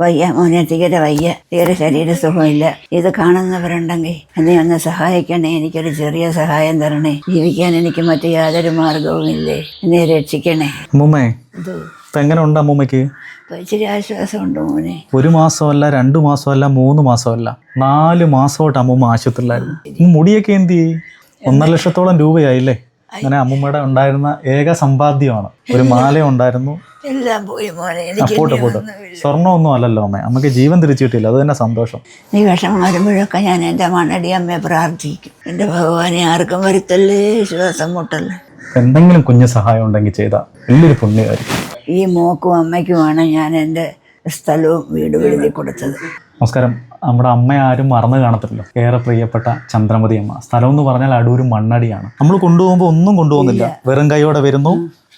വയ്യ മോനെ തീരെ വയ്യ തീരെ ശരീര സുഖമില്ല. ഇത് കാണുന്നവരുണ്ടെങ്കിൽ എന്നെ ഒന്ന് സഹായിക്കണേ എനിക്കൊരു ചെറിയ സഹായം തരണേ. ജീവിക്കാൻ എനിക്ക് മറ്റു യാതൊരു മാർഗവുമില്ലേ? എന്നെ രക്ഷിക്കണേ. അമ്മൂമ്മേ ഇത് എങ്ങനെ ഉണ്ട് അമ്മൂമ്മയ്ക്ക്? ഇപ്പൊ ഇച്ചിരി ആശ്വാസമുണ്ട് മോനെ. ഒരു മാസമല്ല രണ്ടു മാസമല്ല മൂന്ന് മാസമല്ല നാല് മാസമായിട്ട് അമ്മൂമ്മ ആശുപത്രിയിലായിരുന്നു. ഈ മുടിയൊക്കെ എന്ത് ചെയ്യും? ഒന്നര ലക്ഷത്തോളം രൂപയായില്ലേ? അങ്ങനെ അമ്മൂമ്മയുടെ ഉണ്ടായിരുന്ന ഏക സമ്പാദ്യമാണ്. ഒരു മാല ഉണ്ടായിരുന്നു എല്ലാം പോയി മോനെ എനിക്ക് പോട്ടെ സ്വർണമൊന്നും അല്ലല്ലോ അമ്മ. നമുക്ക് ജീവൻ തിരിച്ചു കിട്ടിയില്ല അത് തന്നെ സന്തോഷം. നീ വിഷമം വരുമ്പോഴൊക്കെ ഞാൻ എന്റെ മണ്ണടി അമ്മയെ പ്രാർത്ഥിക്കും. എന്റെ ഭഗവാനെ ആർക്കും വരുത്തല്ലേ ശ്വാസം മുട്ടല്ലേ. എന്തെങ്കിലും കുഞ്ഞു സഹായം ഉണ്ടെങ്കിൽ ചെയ്താൽ വലിയൊരു പുണ്യമായിരിക്കും ഈ മോക്കും അമ്മയ്ക്കുമാണ് ഞാൻ എന്റെ സ്ഥലവും വീട് എഴുതി കൊടുത്തത്. നമസ്കാരം. നമ്മുടെ അമ്മ ആരും മറന്നു കാണത്തില്ലല്ലോ. ഏറെ പ്രിയപ്പെട്ട ചന്ദ്രമതി അമ്മ സ്ഥലം എന്ന് പറഞ്ഞാൽ അടൂർ മണ്ണടിയാണ്. നമ്മൾ കൊണ്ടുപോകുമ്പോൾ ഒന്നും കൊണ്ടുപോകുന്നില്ല. വെറും കൈയോടെ വരുന്നു.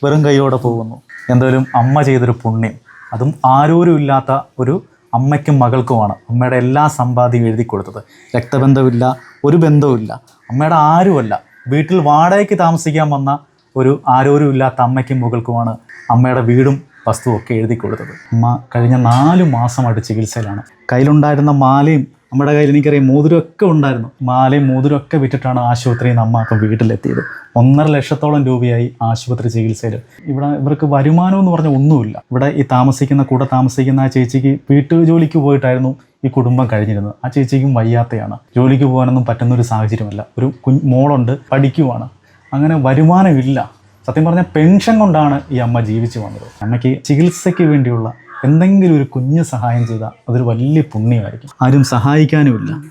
വെറും കൈയോടെ പോകുന്നു. എന്തായാലും അമ്മ ചെയ്തൊരു പുണ്യം. അതും ആരോരും ഇല്ലാത്ത ഒരു അമ്മയ്ക്കും മകൾക്കുമാണ് അമ്മയുടെ എല്ലാ സമ്പാദ്യം എഴുതി കൊടുത്തത്. രക്തബന്ധമില്ല ഒരു ബന്ധവുമില്ല. അമ്മയുടെ ആരുമല്ല. വീട്ടിൽ വാടകയ്ക്ക് താമസിക്കാൻ വന്ന ഒരു ആരോരും ഇല്ലാത്ത അമ്മയ്ക്കും മകൾക്കുമാണ് അമ്മയുടെ വീടും വസ്തുവൊക്കെ എഴുതി കൊടുത്തത്. അമ്മ കഴിഞ്ഞ നാല് മാസമായിട്ട് ചികിത്സയിലാണ്. കയ്യിലുണ്ടായിരുന്ന മാലയും നമ്മുടെ കയ്യിൽ എനിക്കറിയാം മോതിരമൊക്കെ ഉണ്ടായിരുന്നു. മാലയും മോതിരമൊക്കെ വിറ്റിട്ടാണ് ആശുപത്രിയിൽ നിന്ന് അമ്മ അപ്പം വീട്ടിലെത്തിയത്. ഒന്നര ലക്ഷത്തോളം രൂപയായി ആശുപത്രി ചികിത്സയിൽ. ഇവിടെ ഇവർക്ക് വരുമാനം എന്ന് പറഞ്ഞാൽ ഒന്നുമില്ല. ഇവിടെ ഈ താമസിക്കുന്ന കൂടെ താമസിക്കുന്ന ആ ചേച്ചിക്ക് വീട്ടു ജോലിക്ക് പോയിട്ടായിരുന്നു ഈ കുടുംബം കഴിഞ്ഞിരുന്നത്. ആ ചേച്ചിക്കും വയ്യാത്തയാണ്. ജോലിക്ക് പോകാനൊന്നും പറ്റുന്ന ഒരു സാഹചര്യമല്ല. ഒരു കു മോളുണ്ട് പഠിക്കുവാണ്. അങ്ങനെ വരുമാനമില്ല. സത്യം പറഞ്ഞാൽ പെൻഷൻ കൊണ്ടാണ് ഈ അമ്മ ജീവിച്ചു വന്നത്. അമ്മയ്ക്ക് ചികിത്സയ്ക്ക് വേണ്ടിയുള്ള എന്തെങ്കിലും ഒരു കുഞ്ഞ് സഹായം ചെയ്താൽ അതൊരു വലിയ പുണ്യമായിരിക്കും. ആരും സഹായിക്കാനുമില്ല.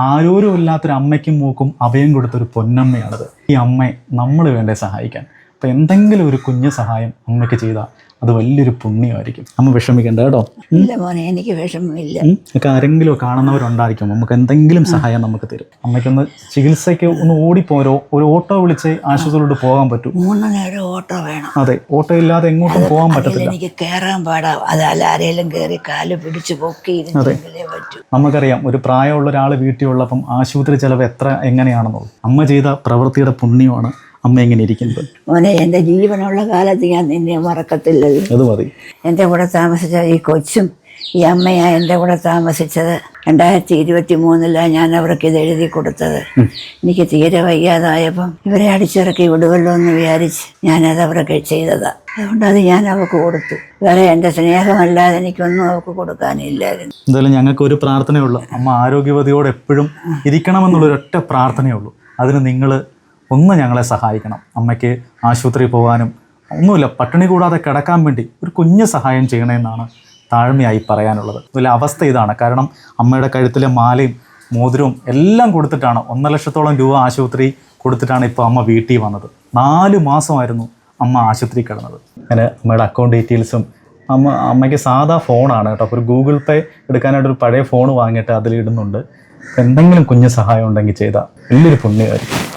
ആരോരും ഇല്ലാത്തൊരു അമ്മയ്ക്കും മൂക്കും അഭയം കൊടുത്തൊരു പൊന്നമ്മയാണത്. ഈ അമ്മയെ നമ്മൾ വേണ്ടേ സഹായിക്കാൻ. അപ്പം എന്തെങ്കിലും ഒരു കുഞ്ഞ് സഹായം അമ്മയ്ക്ക് ചെയ്താൽ അത് വലിയൊരു പുണ്യമായിരിക്കും. അമ്മ വിഷമിക്കണ്ട കേട്ടോ. ഇല്ല മോനെ എനിക്ക് വിഷമമില്ല. ഉം. ഒക്കെ ആരെങ്കിലും കാണുന്നവരുണ്ടായിരിക്കും. നമുക്ക് എന്തെങ്കിലും സഹായം നമുക്ക് തരും. അമ്മയ്ക്കൊന്ന് ചികിത്സയ്ക്ക് ഒന്ന് ഓടിപ്പോരോ ഒരു ഓട്ടോ വിളിച്ച് ആശുപത്രിയിലോട്ട് പോകാൻ പറ്റും. മൂന്ന് നേരം ഓട്ടോ വേണം. അതെ ഓട്ടോ ഇല്ലാതെ എങ്ങോട്ടും പോകാൻ പറ്റത്തില്ല. എനിക്ക് കയറാൻ പാടാ. അതല്ല ആരെങ്കിലും കയറി കാൽ പിടിച്ച് പൊക്കി അതെ. നമുക്കറിയാം ഒരു പ്രായമുള്ള ഒരാൾ വീട്ടിലുള്ളപ്പം ആശുപത്രി ചെലവ് എത്ര എങ്ങനെയാണെന്നുള്ളത്. അമ്മ ചെയ്ത പ്രവൃത്തിയുടെ പുണ്യമാണ്. അമ്മ എങ്ങനെ ഇരിക്കുന്നത് മോനെ എന്റെ ജീവനുള്ള കാലത്ത് ഞാൻ നിന്നെ മറക്കത്തില്ലല്ലോ. അത് മതി. എന്റെ കൂടെ താമസിച്ച ഈ കൊച്ചും ഈ അമ്മയാ എന്റെ കൂടെ താമസിച്ചത് രണ്ടായിരത്തി ഇരുപത്തി മൂന്നിലാണ് ഞാൻ അവർക്ക് ഇത് എഴുതി കൊടുത്തത്. എനിക്ക് തീരെ വയ്യാതായപ്പം ഇവരെ അടിച്ചിറക്കി വിടുമല്ലോ എന്ന് വിചാരിച്ച് ഞാനത് അവർക്ക് ചെയ്തതാണ് അതുകൊണ്ട് അത് ഞാൻ അവർക്ക് കൊടുത്തു. വേറെ എന്റെ സ്നേഹമല്ലാതെ എനിക്കൊന്നും അവർക്ക് കൊടുക്കാനില്ലായിരുന്നു. എന്തായാലും ഞങ്ങൾക്ക് ഒരു പ്രാർത്ഥനയുള്ളൂ. അമ്മ ആരോഗ്യവതിയോടെ എപ്പോഴും ഇരിക്കണമെന്നുള്ള ഒറ്റ പ്രാർത്ഥനയുള്ളൂ. അതിന് നിങ്ങൾ ഒന്ന് ഞങ്ങളെ സഹായിക്കണം. അമ്മയ്ക്ക് ആശുപത്രിയിൽ പോകാനും ഒന്നുമില്ല പട്ടിണി കൂടാതെ കിടക്കാൻ വേണ്ടി ഒരു കുഞ്ഞ് സഹായം ചെയ്യണമെന്നാണ് താഴ്മയായി പറയാനുള്ളത്. ഇതിലെ അവസ്ഥ ഇതാണ്. കാരണം അമ്മയുടെ കഴുത്തിലെ മാലയും മോതിരവും എല്ലാം കൊടുത്തിട്ടാണ് ഒന്നര ലക്ഷത്തോളം രൂപ ആശുപത്രി കൊടുത്തിട്ടാണ് ഇപ്പോൾ അമ്മ വീട്ടിൽ വന്നത്. നാല് മാസമായിരുന്നു അമ്മ ആശുപത്രി കിടന്നത്. അങ്ങനെ അമ്മയുടെ അക്കൗണ്ട് ഡീറ്റെയിൽസും അമ്മ അമ്മയ്ക്ക് സാധാ ഫോണാണ് കേട്ടോ. അപ്പോൾ ഒരു ഗൂഗിൾ പേ എടുക്കാനായിട്ട് ഒരു പഴയ ഫോൺ വാങ്ങിയിട്ട് അതിലിടുന്നുണ്ട് എന്തെങ്കിലും കുഞ്ഞ് സഹായം ഉണ്ടെങ്കിൽ ചെയ്താൽ വലിയൊരു പുണ്യമായിരിക്കും.